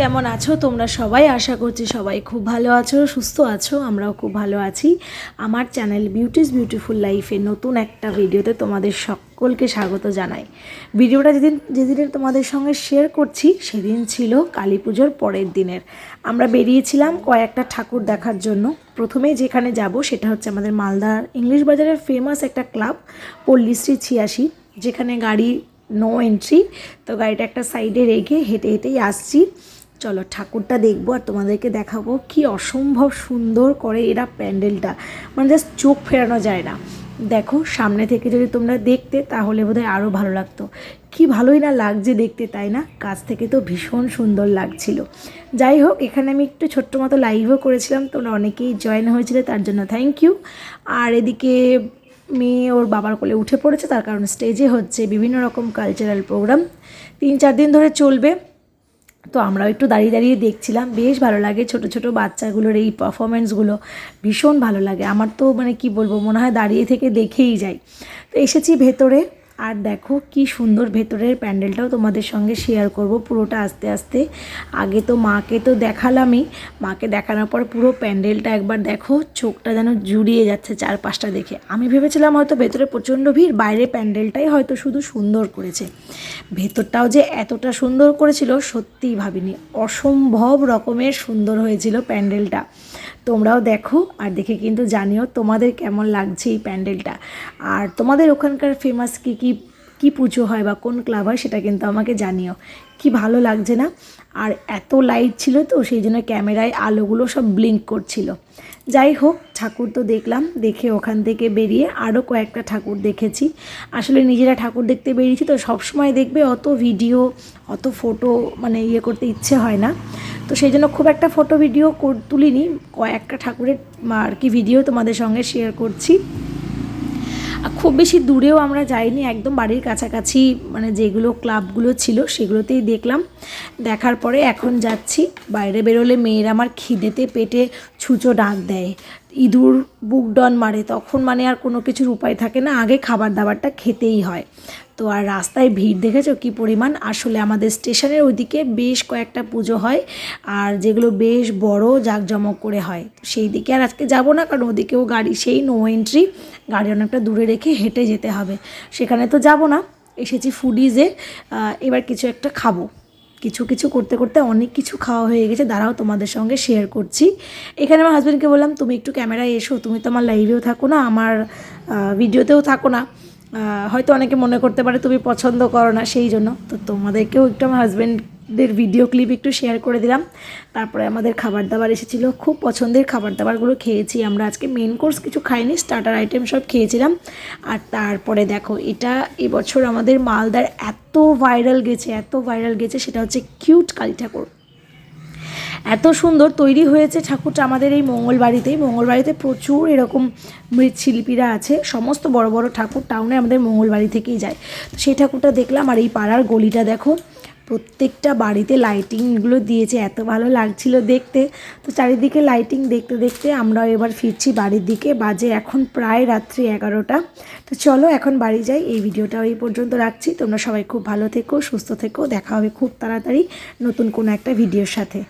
কেমন আছো? তোমরা সবাই? আশা করছি সবাই খুব ভালো আছো, সুস্থ আছো, আমরাও খুব ভালো আছি। আমার চ্যানেল বিউটিস বিউটিফুল লাইফে নতুন একটা ভিডিওতে তোমাদের সকলকে স্বাগত জানাই। ভিডিওটা যেদিন যেদিনের তোমাদের সঙ্গে শেয়ার করছি, সেদিন ছিল কালী পুজোর পরের দিনের। আমরা বেরিয়েছিলাম কয়েকটা ঠাকুর দেখার জন্য। প্রথমে যেখানে যাব, সেটা হচ্ছে আমাদের মালদার ইংলিশ বাজারের ফেমাস একটা ক্লাব পল্লীশ্রী ছিয়াশি, যেখানে গাড়ি নো এন্ট্রি তো গাড়িটা একটা সাইডে রেখে হেঁটে হেঁটেই আসছি। চলো ঠাকুরটা দেখব আর তোমাদেরকে দেখাবো কি অসম্ভব সুন্দর করে এরা প্যান্ডেলটা। মানে জাস্ট চোখ ফেরানো যায় না। দেখো, সামনে থেকে যদি তোমরা দেখতে, তাহলে বোধহয় আরও ভালো লাগতো। কি ভালোই না লাগছে দেখতে, তাই না? কাছ থেকে তো ভীষণ সুন্দর লাগছিল। যাই হোক, এখানে আমি একটু ছোট্ট মতো লাইভও করেছিলাম। তোমরা অনেকেই জয়েন হয়েছিলে, তার জন্য থ্যাংক ইউ আর এদিকে মেয়ে ওর বাবার কোলে উঠে পড়েছে, তার কারণ স্টেজে হচ্ছে বিভিন্ন রকম কালচারাল প্রোগ্রাম তিন চার দিন ধরে চলবে। তো আমরাও একটু দাঁড়িয়ে দাঁড়িয়ে দেখছিলাম, বেশ ভালো লাগে। ছোট ছোট বাচ্চাগুলোর এই পারফরমেন্সগুলো ভীষণ ভালো লাগে। আমার তো মানে কি বলব, মনে হয় দাঁড়িয়ে থেকে দেখেই যাই। তো এসেছি ভেতরে। আর দেখো কি সুন্দর ভেতরের প্যান্ডেলটাও তোমাদের সঙ্গে শেয়ার করব পুরোটা আস্তে আস্তে। আগে তো মাকে তো দেখালামই। মাকে দেখানোর পর পুরো প্যান্ডেলটা একবার দেখো, চোখটা যেন জুড়িয়ে যাচ্ছে চারপাশটা দেখে। আমি ভেবেছিলাম হয়তো ভেতরে প্রচণ্ড ভিড় বাইরে প্যান্ডেলটাই হয়তো শুধু সুন্দর করেছে। ভেতরটাও যে এতটা সুন্দর করেছিল, সত্যিই ভাবিনি। অসম্ভব রকমের সুন্দর হয়েছিল প্যান্ডেলটা। তোমরাও দেখো আর দেখে কিন্তু জানিও তোমাদের কেমন লাগছে এই প্যান্ডেলটা। আর তোমাদের ওখানকার ফেমাস কী কী কী পুজো হয় বা কোন ক্লাব হয় সেটা কিন্তু আমাকে জানিও। কি ভালো লাগছে না? আর এত লাইট ছিল তো, সেই জন্য ক্যামেরায় আলোগুলো সব ব্লিঙ্ক করছিল। যাই হোক, ঠাকুর তো দেখলাম, দেখে ওখান থেকে বেরিয়ে আরও কয়েকটা ঠাকুর দেখেছি। আসলে নিজেরা ঠাকুর দেখতে বেরিয়েছি তো, সবসময় দেখবে অত ভিডিও অত ফটো মানে ইয়ে করতে ইচ্ছে হয় না। তো সেই জন্য খুব একটা ফটো ভিডিও তুলিনি। কয়েকটা ঠাকুরের আর কি ভিডিও তোমাদের সঙ্গে শেয়ার করছি। খুব বেশি দূরেও আমরা যাইনি, একদম বাড়ির কাছাকাছি মানে যেগুলো ক্লাবগুলো ছিল সেগুলোতেই দেখলাম। দেখার পরে এখন যাচ্ছি, বাইরে বেরোলে মেয়েরা আমার খিদেতে পেটে ছুঁচো ডাক দেয়। ইঁদুর বুক ডন মারে, তখন মানে আর কোনো কিছুর উপায় থাকে না, আগে খাবার দাবারটা খেতেই হয়। তো আর রাস্তায় ভিড় দেখেছ কি পরিমাণ? আসলে আমাদের স্টেশনের ওইদিকে বেশ কয়েকটা পুজো হয়, আর যেগুলো বেশ বড় জাঁকজমক করে হয়। সেই দিকে আর আজকে যাব না, কারণ ওদিকেও গাড়ি, সেই নো এন্ট্রি গাড়ি অনেকটা দূরে রেখে হেঁটে যেতে হবে। সেখানে তো যাব না, এসেছি ফুডিজে এবার কিছু একটা খাব। কিছু কিছু করতে করতে অনেক কিছু খাওয়া হয়ে গেছে। দাঁড়াও, তোমাদের সঙ্গে শেয়ার করছি। এখানে আমার হাজব্যান্ডকে বললাম, তুমি একটু ক্যামেরায় এসো, তুমি তো আমার লাইভেও থাকো না, আমার ভিডিওতেও থাকো না। হয়তো অনেকে মনে করতে পারে তুমি পছন্দ করো না, সেই জন্য। তো তোমাদেরকেও একটু আমার হাজব্যান্ডের ভিডিও ক্লিপ একটু শেয়ার করে দিলাম। তারপরে আমাদের খাবার দাবার এসেছিল। খুব পছন্দের খাবার দাবারগুলো খেয়েছি আমরা। আজকে মেন কোর্স কিছু খাইনি স্টার্টার আইটেম সব খেয়েছিলাম। আর তারপরে দেখো, এটা এবছর আমাদের মালদার এত ভাইরাল গেছে, এত ভাইরাল গেছে, সেটা হচ্ছে কিউট কালী ঠাকুর। এত সুন্দর তৈরি হয়েছে ঠাকুরটা আমাদের এই মঙ্গলবাড়িতেই মঙ্গলবাড়িতে প্রচুর এরকম মৃৎশিল্পীরা আছে। সমস্ত বড় বড় ঠাকুর টাউনে আমাদের মঙ্গলবাড়ি থেকেই যায়। সেই ঠাকুরটা দেখলাম আর এই পাড়ার গলিটা দেখো। প্রত্যেকটা বাড়িতে লাইটিংগুলো দিয়েছে, এত ভালো লাগছিল দেখতে। তো চারিদিকে লাইটিং দেখতে দেখতে আমরাও এবার ফিরছি বাড়ির দিকে, বাজে এখন প্রায় রাত্রি এগারোটা। তো চলো এখন বাড়ি যাই, এই ভিডিওটাও এই পর্যন্ত রাখছি। তোমরা সবাই খুব ভালো থেকো, সুস্থ থেকো, দেখা হবে খুব তাড়াতাড়ি নতুন কোনো একটা ভিডিওর সাথে।